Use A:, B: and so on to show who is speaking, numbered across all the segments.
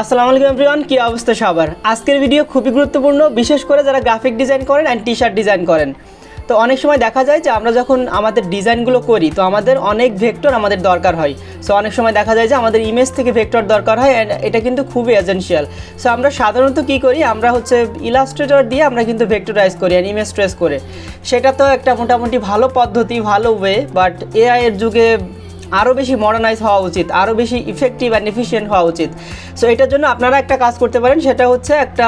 A: আসসালামু আলাইকুম এভরিওয়ান, কি অবস্থা সবার? আজকের ভিডিও খুবই গুরুত্বপূর্ণ, বিশেষ করে যারা গ্রাফিক ডিজাইন করেন অ্যান্ড টি শার্ট ডিজাইন করেন। তো অনেক সময় দেখা যায় যে আমরা যখন আমাদের ডিজাইনগুলো করি, তো আমাদের অনেক ভেক্টর আমাদের দরকার হয়। সো অনেক সময় দেখা যায় যে আমাদের ইমেজ থেকে ভেক্টর দরকার হয় অ্যান্ড এটা কিন্তু খুবই এজেন্সিয়াল সো আমরা সাধারণত কি করি, আমরা হচ্ছে ইলাস্ট্রেটর দিয়ে আমরা কিন্তু ভেক্টরাইজ করি অ্যান্ড ইমেজ ট্রেস করে। সেটা তো একটা মোটামুটি ভালো পদ্ধতি, ভালো ওয়ে বাট এআই এর যুগে আরও বেশি মডার্নাইজ হওয়া উচিত আরও বেশি ইফেক্টিভ অ্যান্ড এফিশিয়েন্ট হওয়া উচিত। সো এটার জন্য আপনারা একটা কাজ করতে পারেন, সেটা হচ্ছে একটা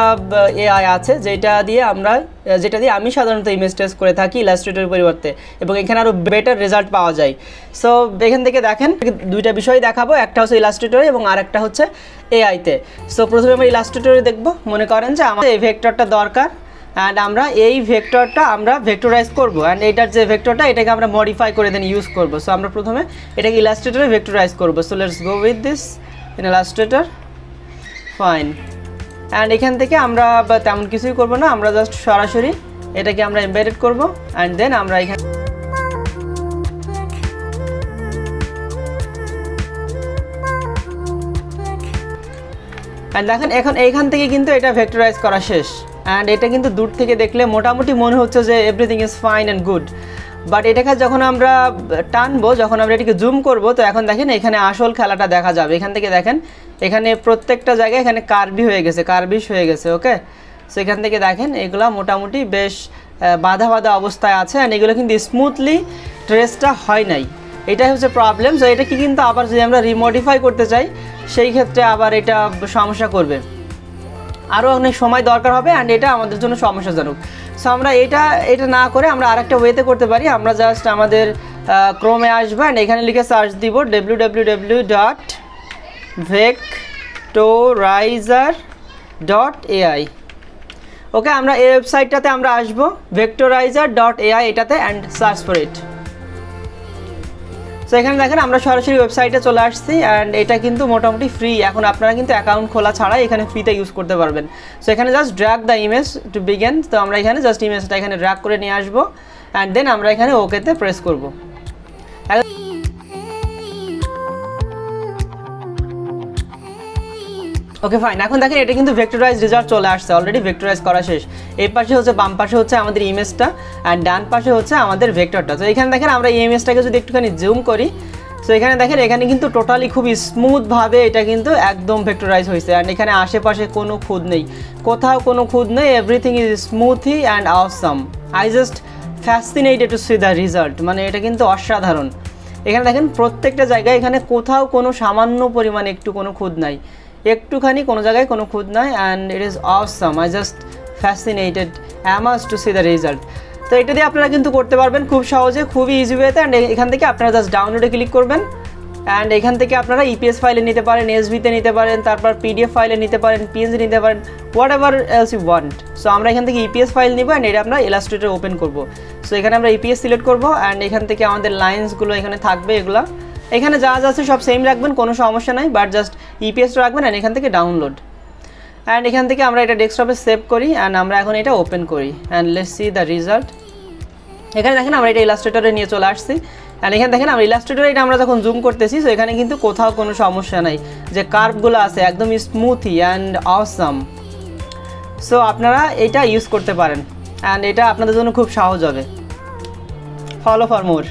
A: এআই আছে, যেটা দিয়ে আমরা যেটা দিয়ে আমি সাধারণত ইমেজ টেস্ট করে থাকি ইলাস্ট্রেটরের পরিবর্তে, এবং এখানে আরও বেটার রেজাল্ট পাওয়া যায়। সো এখান থেকে দেখেন, দুইটা বিষয় দেখাবো, একটা হচ্ছে ইলাস্ট্রেটরে এবং আরেকটা হচ্ছে এআইতে সো প্রথমে আমরা ইলাস্ট্রেটরে দেখব, মনে করেন যে আমাদের এই ভেক্টরটা দরকার। অ্যান্ড আমরা এই ভেক্টরটা আমরা ভেক্টরাইজ করব। অ্যান্ড এটার যে ভেক্টরটা এটাকে আমরা মডিফাই করে দেন ইউজ করব। সো আমরা প্রথমে এটাকে ইলাস্ট্রেটরে ভেক্টরাইজ করব। So let's go with this in illustrator fine and এখান থেকে আমরা তেমন কিছুই করব না। আমরা জাস্ট সরাসরি এটাকে আমরা এমবেডেড করব। অ্যান্ড দেন আমরা এখানে অ্যান্ড দেখেন, এখন এইখান থেকে কিন্তু এটা ভেক্টরাইজ করা শেষ। অ্যান্ড এটা কিন্তু দূর থেকে দেখলে মোটামুটি মনে হচ্ছে যে everything is fine and good but এটাকে যখন আমরা টানবো, যখন আমরা এটাকে জুম করব, তো এখন দেখেন এখানে আসল খেলাটা দেখা যাবে। এখান থেকে দেখেন, এখানে প্রত্যেকটা জায়গায় এখানে কার্বি হয়ে গেছে কার্বিশ হয়ে গেছে ওকে সো এখান থেকে দেখেন, এগুলা মোটামুটি বেশ বাধা বাধা অবস্থায় আছে অ্যান্ড এগুলো কিন্তু স্মুথলি ট্রেসটা হয় নাই। এটাই হচ্ছে প্রবলেম সো এটা কি কিন্তু আবার যদি আমরা রিমডিফাই করতে চাই, সেই ক্ষেত্রে আবার এটা সমস্যা করবে। আরও অনেক সময় দরকার হবে অ্যান্ড এটা আমাদের জন্য সমস্যাজনক। সো আমরা এটা এটা না করে আমরা আরেকটা ওয়েতে করতে পারি। আমরা জাস্ট আমাদের ক্রোমে আসব অ্যান্ড এখানে লিখে সার্চ দিব W W W dot Vectorizer dot AI okay আমরা এই ওয়েবসাইটটাতে আমরা আসব ভেক্টোরাইজার ডট এআই এটাতে and search for it so এখানে দেখেন আমরা সরাসরি ওয়েবসাইটে চলে আসছি অ্যান্ড এটা কিন্তু মোটামুটি ফ্রি এখন আপনারা কিন্তু অ্যাকাউন্ট খোলা ছাড়াই এখানে ফ্রিতে ইউজ করতে পারবেন। সো এখানে just drag the image to begin তো আমরা এখানে জাস্ট ইমেজটা এখানে ড্র্যাক করে নিয়ে আসব। অ্যান্ড দেন আমরা এখানে ওকেতে প্রেস করব। ওকে ফাইন এখন দেখেন, এটা কিন্তু ভেক্টরাইজ রেজাল্ট চলে আসছে। অলরেডি ভেক্টরাইজ করা শেষ। এই পাশে হচ্ছে বাম পাশে হচ্ছে আমাদের ইমেজটা অ্যান্ড ডান পাশে হচ্ছে আমাদের ভেক্টরটা তো এখানে দেখেন, আমরা এই ইমেজটাকে যদি একটুখানি জুম করি তো এখানে দেখেন, এখানে কিন্তু টোটালি খুব স্মুথভাবে এটা কিন্তু একদম ভেক্টরাইজ হয়েছে। অ্যান্ড এখানে আশেপাশে কোনো খুদ নেই। কোথাও কোনো খুদ নেই। Everything is smoothy and awesome I just fascinated to see the result মানে এটা কিন্তু অসাধারণ। এখানে দেখেন, প্রত্যেকটা জায়গায় এখানে কোথাও কোনো সামান্য পরিমাণে একটু কোনো খুদ নাই। একটুখানি কোনো জায়গায় কোনো খুদ নাই and it is awesome I just fascinated amazed to see the result তো এটা দিয়ে আপনারা কিন্তু করতে পারবেন খুব সহজে, খুবই ইজি ওয়েতে অ্যান্ড এখান থেকে আপনারা জাস্ট ডাউনলোডে ক্লিক করবেন অ্যান্ড এখান থেকে আপনারা ইপিএস ফাইলে নিতে পারেন এসভিতে নিতে পারেন, তারপর পিডিএফ ফাইলে নিতে পারেন পিএনজি নিতে পারেন whatever else you want so আমরা এখান থেকে ইপিএস ফাইল নিব অ্যান্ড এটা আমরা ইলাস্ট্রেটর ওপেন করব. সো এখানে আমরা ইপিএস সিলেক্ট করব অ্যান্ড এখান থেকে আমাদের লাইন্সগুলো এখানে থাকবে, এগুলো। এখানে যা যা আছে সব সেম রাখবেন, কোনো সমস্যা নাই বাট জাস্ট ইপিএসটা রাখবেন অ্যান্ড এখান থেকে ডাউনলোড অ্যান্ড এখান থেকে আমরা এটা ডেস্কটপে সেভ করি অ্যান্ড আমরা এখন এটা ওপেন করি. And let's see the result এখানে দেখেন আমরা এটা ইলাস্ট্রেটরে নিয়ে চলে আসছি। অ্যান্ড এখানে দেখেন আমরা ইলাস্ট্রেটরে এটা আমরা যখন জুম করতেছি তো এখানে কিন্তু কোথাও কোনো সমস্যা নাই। যে কার্ভগুলো আছে একদম স্মুথি অ্যান্ড অসাম সো আপনারা এটা ইউজ করতে পারেন। অ্যান্ড এটা আপনাদের জন্য খুব সহজ হবে। Follow for more